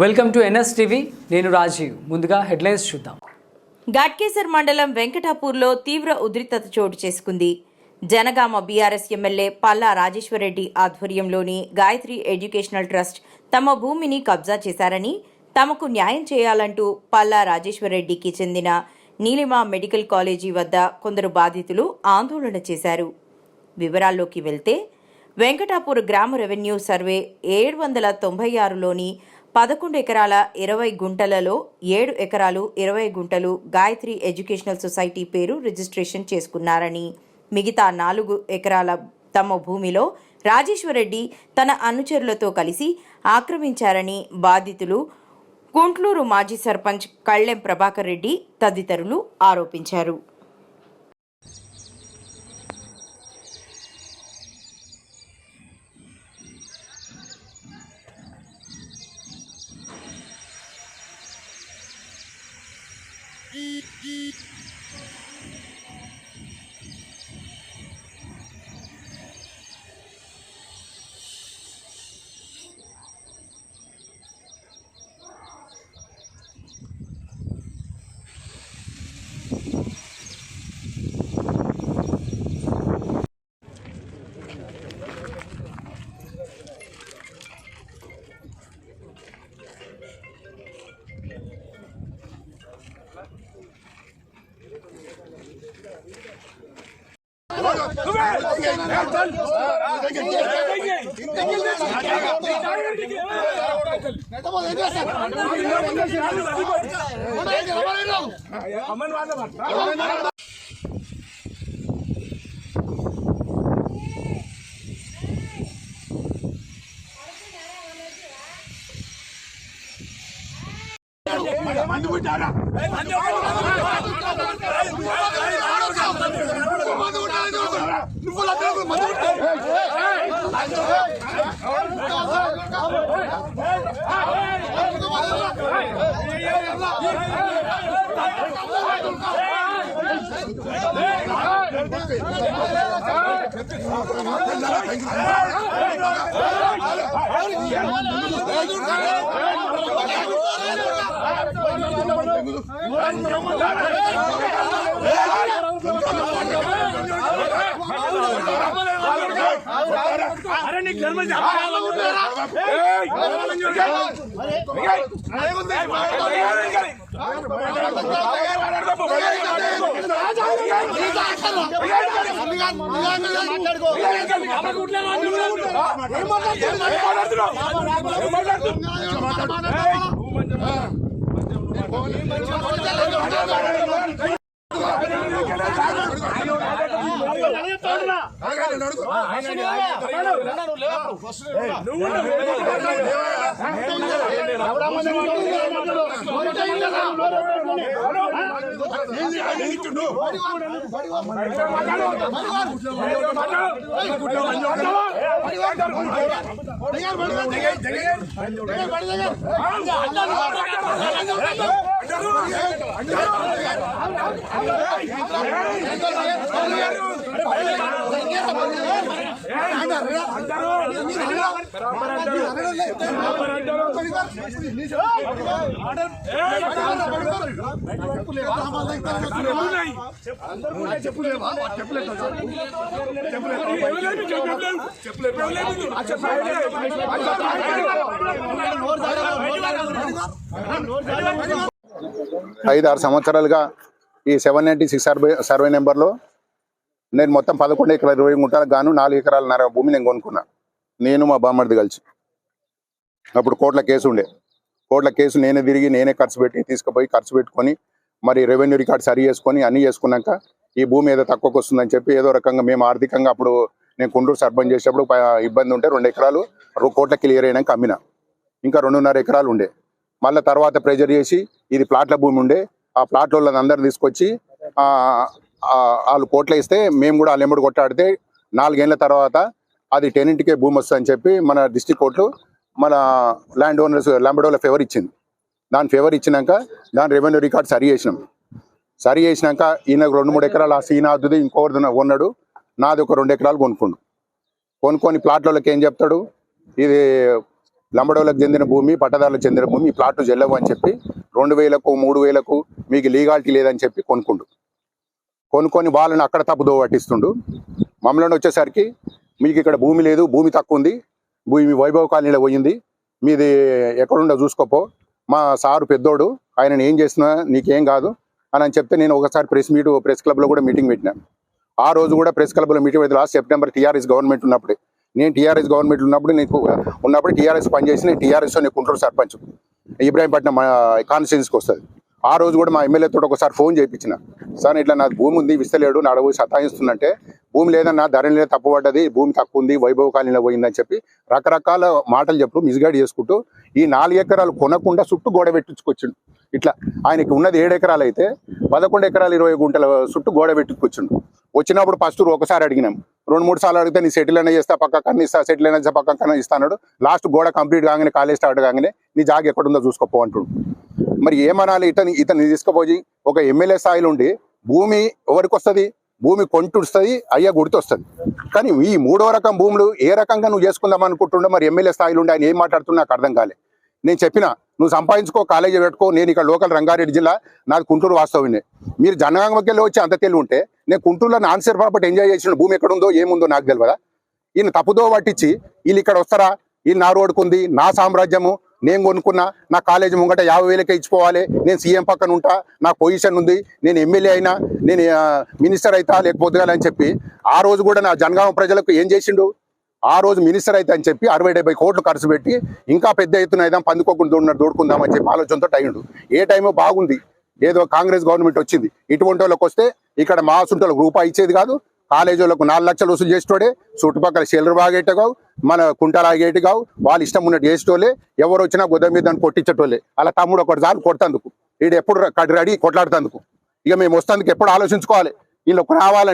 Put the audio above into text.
Welcome to NS TV. నేను రాజీవ్. ముందుగా headlines చూద్దాం. ఘాట్కేసర్ మండలం వెంకటాపూర్లో తీవ్ర ఉద్రిక్తత చోటు చేసుకుంది. జనగామ బీఆర్ఎస్ ఎమ్మెల్యే పల్లా రాజేశ్వరరెడ్డి ఆధ్వర్యంలోని గాయత్రి ఎడ్యుకేషనల్ ట్రస్ట్ తమ భూమిని కబ్జా చేశారని తమకు న్యాయం చేయాలంటూ పల్లా రాజేశ్వరరెడ్డికి చెందిన నీలిమా మెడికల్ కాలేజీ వద్ద కొందరు బాధితులు ఆందోళన చేశారు. వివరాల్లోకి వెళ్తే వెంకటాపూర్ గ్రామ రెవెన్యూ సర్వే ఏడు వందల తొంభై ఆరులోని పదకొండు ఎకరాల ఇరవై గుంటలలో ఏడు ఎకరాలు ఇరవై గుంటలు గాయత్రి ఎడ్యుకేషనల్ సొసైటీ పేరు రిజిస్ట్రేషన్ చేసుకున్నారని మిగతా నాలుగు ఎకరాల తమ భూమిలో రాజేశ్వరరెడ్డి తన అనుచరులతో కలిసి ఆక్రమించారని బాధితులు గుంట్లూరు మాజీ సర్పంచ్ కళ్ళెం ప్రభాకర్ రెడ్డి తదితరులు ఆరోపించారు. అమ్మని వాళ్ళ మందు పుట్టారా? నువ్వు అరే నీకు ధర్మం మాట్లాడుకో దగ్గర దగ్గర దగ్గర దగ్గర చెప్పులేవా చెప్పలేదు చెప్పలేదు. ఐదు ఆరు సంవత్సరాలుగా ఈ seven ninety six survey survey నెంబర్లో నేను మొత్తం పదకొండు ఎకరాల ఇరవై గుంటలకు గాను నాలుగు ఎకరాలన్నర భూమి నేను కొనుక్కున్నా. నేను మా బామ్మడిది కలిసి. అప్పుడు కోట్ల కేసు ఉండే. కోట్ల కేసు నేనే తిరిగి నేనే ఖర్చు పెట్టి తీసుకుపోయి ఖర్చు పెట్టుకొని మరి రెవెన్యూ రికార్డ్ సరి చేసుకొని అన్నీ చేసుకున్నాక ఈ భూమి ఏదో తక్కువకి వస్తుందని చెప్పి ఏదో రకంగా మేము ఆర్థికంగా అప్పుడు నేను కుండూరు సర్పంచ్ చేసేటప్పుడు ఇబ్బంది ఉంటే రెండు ఎకరాలు రో- కోట్ల క్లియర్ అయినాక అమ్మిన. ఇంకా రెండున్నర ఎకరాలు ఉండే. మళ్ళీ తర్వాత ప్రెజర్ చేసి ఇది ప్లాట్ల భూమి ఉండే ఆ ప్లాట్ వాళ్ళని తీసుకొచ్చి వాళ్ళు కోట్లు ఇస్తే మేము కూడా వాళ్ళు ఎమ్మడి కొట్టాడితే నాలుగేళ్ళ తర్వాత అది టెన్నింటికే భూమి వస్తుందని చెప్పి మన డిస్టిక్ కోర్టు మన ల్యాండ్ ఓనర్స్ ల్యాంబడోల ఫేవర్ ఇచ్చింది. దాని ఫేవర్ ఇచ్చినాక దాని రెవెన్యూ రికార్డ్ సరి చేసినాం. సరి చేసినాక ఈయనకు రెండు మూడు ఎకరాలు ఆ సీనాథుది ఇంకొకటి కొన్నాడు. నాది ఒక రెండు ఎకరాలు కొనుక్కుండు. కొనుక్కొని ప్లాట్లలోకి ఏం చెప్తాడు? ఇది లంబడోలకు చెందిన భూమి పట్టదారులకు చెందిన భూమి ఈ ప్లాట్లు చెల్లవు అని చెప్పి రెండు వేలకు మూడు వేలకు మీకు లీగాలిటీ లేదని చెప్పి కొనుక్కుండు. కొనుక్కొని వాళ్ళని అక్కడ తప్పుదో పట్టిస్తుండు. మమ్మల్ని వచ్చేసరికి మీకు ఇక్కడ భూమి లేదు భూమి తక్కువ ఉంది భూమి వైభవ కాలనీలో పోయింది మీది ఎక్కడుండో చూసుకోపో. మా సారు పెద్దోడు ఆయన ఏం చేసినా నీకేం కాదు అని అని చెప్తే నేను ఒకసారి ప్రెస్ మీట్ ప్రెస్ క్లబ్లో కూడా మీటింగ్ పెట్టినాను ఆ రోజు కూడా ప్రెస్ క్లబ్లో మీటింగ్ పెడితే లాస్ట్ సెప్టెంబర్ టీఆర్ఎస్ గవర్నమెంట్ ఉన్నప్పుడే. నేను టీఆర్ఎస్ గవర్నమెంట్ ఉన్నప్పుడు నీకు ఉన్నప్పుడు టీఆర్ఎస్ పనిచేసి నేను టీఆర్ఎస్ నేను కుంటూరు సర్పంచ్. ఇబ్రాహీంపట్నం కాన్స్టిట్యున్సీకి వస్తుంది. ఆ రోజు కూడా మా ఎమ్మెల్యే తోటి ఒకసారి ఫోన్ చేయించిన. సార్ ఇట్లా నాకు భూమి ఉంది విస్తలేడు నా అడవి సతాయిస్తుందంటే భూమి లేదన్నా ధరని లేదు తప్పుపడ్డది భూమి తక్కువ ఉంది వైభవ కాలనీలో పోయిందని చెప్పి రకరకాల మాటలు చెప్పు మిస్గైడ్ చేసుకుంటూ ఈ నాలుగు ఎకరాలు కొనకుండా చుట్టూ గోడ పెట్టించుకొచ్చిండు ఇట్లా ఆయనకి ఉన్నది ఏడు ఎకరాలు అయితే పదకొండు ఎకరాలు ఇరవై గుంటల చుట్టూ గోడ పెట్టుకొచ్చిండు. వచ్చినప్పుడు ఫస్ట్ ఒకసారి అడిగినాం రెండు మూడు సార్లు అడిగితే నీ సెటిల్ అయినా చేస్తా పక్క కన్నా ఇస్తా సెటిల్ అయినా చేస్తా పక్క కన్నా ఇస్తాడు లాస్ట్ గోడ కంప్లీట్ కాగానే కాలేజ్ స్టార్ట్ కాగానే నీ జాగ ఎక్కడుందో చూసుకోపో అంటుండు. మరి ఏమనాలి? ఇతని ఇతని తీసుకుపోయి ఒక ఎమ్మెల్యే స్థాయిలో ఉండి భూమి ఎవరికి వస్తుంది? భూమి కొంటుస్తుంది అయ్యా గుడితొస్తుంది కానీ ఈ మూడో రకం భూములు ఏ రకంగా నువ్వు చేసుకుందాం అనుకుంటుండో మరి ఎమ్మెల్యే స్థాయిలో ఉండి ఆయన ఏం మాట్లాడుతున్నా నాకు అర్థం కాలే. నేను చెప్పిన నువ్వు సంపాదించుకో కాలేజీ పెట్టుకో నేను ఇక్కడ లోకల్ రంగారెడ్డి జిల్లా నాది గుంటూరు వాస్తవమే. మీరు జనగామకి వెళ్ళి వచ్చి అంత తెలివి ఉంటే నేను గుంటూరులో నాన్సర్ ప్రాపర్టీ ఎంజాయ్ చేసిన భూమి ఎక్కడుందో ఏముందో నాకు తెలియదా ఈయన తప్పుదో పట్టించి వీళ్ళు ఇక్కడ వస్తారా? ఈ నా రోడ్డుకుంది నా సామ్రాజ్యము నేను కొనుక్కున్నా నా కాలేజీ ముంగట యాభై వేలకే ఇచ్చిపోవాలి నేను సీఎం పక్కన ఉంటా నా పొజిషన్ ఉంది నేను ఎమ్మెల్యే అయినా నేను మినిస్టర్ అయితా లేకపోతే అని చెప్పి ఆ రోజు కూడా నా జనగామ ప్రజలకు ఏం చేసిండు? ఆ రోజు మినిస్టర్ అయితే అని చెప్పి అరవై డెబ్బై కోట్లు ఖర్చు పెట్టి ఇంకా పెద్ద ఎత్తున ఏదో పందుకోకుండా దూడినట్టు దూడుకుందామని చెప్పి ఆలోచనతో అయ్యిండు ఏ టైమో బాగుంది. ఏదో కాంగ్రెస్ గవర్నమెంట్ వచ్చింది. ఇటువంటి వాళ్ళకి వస్తే ఇక్కడ మా సుంటలకు రూపాయి ఇచ్చేది కాదు. కాలేజీ నాలుగు లక్షలు వసూలు చేసేటోడే. చుట్టుపక్కల షెల్లర్ బాగేట కావు మన కుంటాలు ఆగేటి కావు వాళ్ళు ఇష్టం ఉన్నట్టు చేసేటోళ్ళే. ఎవరు వచ్చినా గుద్ద మీద కొట్టించేటోళ్ళే. అలా తమ్ముడు ఒకటి చాలు కొడతందుకు. వీడు ఎప్పుడు రెడీ కొట్లాడుతందుకు. ఇక మేము వస్తందుకు ఎప్పుడు ఆలోచించుకోవాలి. వీళ్ళు రావాలంటే